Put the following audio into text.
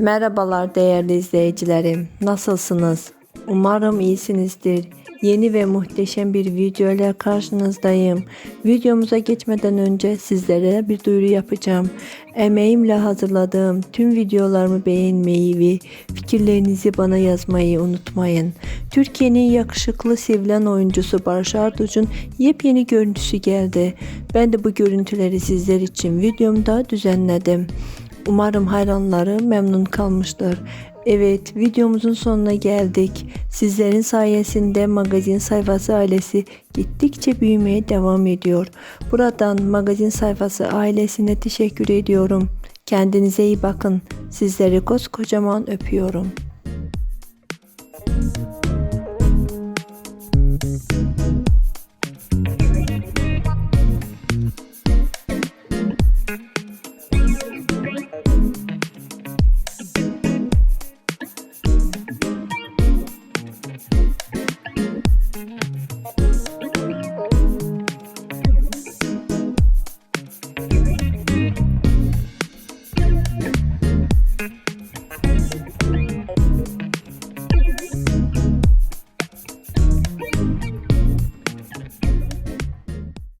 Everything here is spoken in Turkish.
Merhabalar değerli izleyicilerim. Nasılsınız? Umarım iyisinizdir. Yeni ve muhteşem bir video ile karşınızdayım. Videomuza geçmeden önce sizlere bir duyuru yapacağım. Emeğimle hazırladığım tüm videolarımı beğenmeyi ve fikirlerinizi bana yazmayı unutmayın. Türkiye'nin yakışıklı sevilen oyuncusu Barış Arduç'un yepyeni görüntüsü geldi. Ben de bu görüntüleri sizler için videomda düzenledim. Umarım hayranları memnun kalmıştır. Evet videomuzun sonuna geldik. Sizlerin sayesinde magazin sayfası ailesi gittikçe büyümeye devam ediyor. Buradan magazin sayfası ailesine teşekkür ediyorum. Kendinize iyi bakın. Sizleri koskocaman öpüyorum.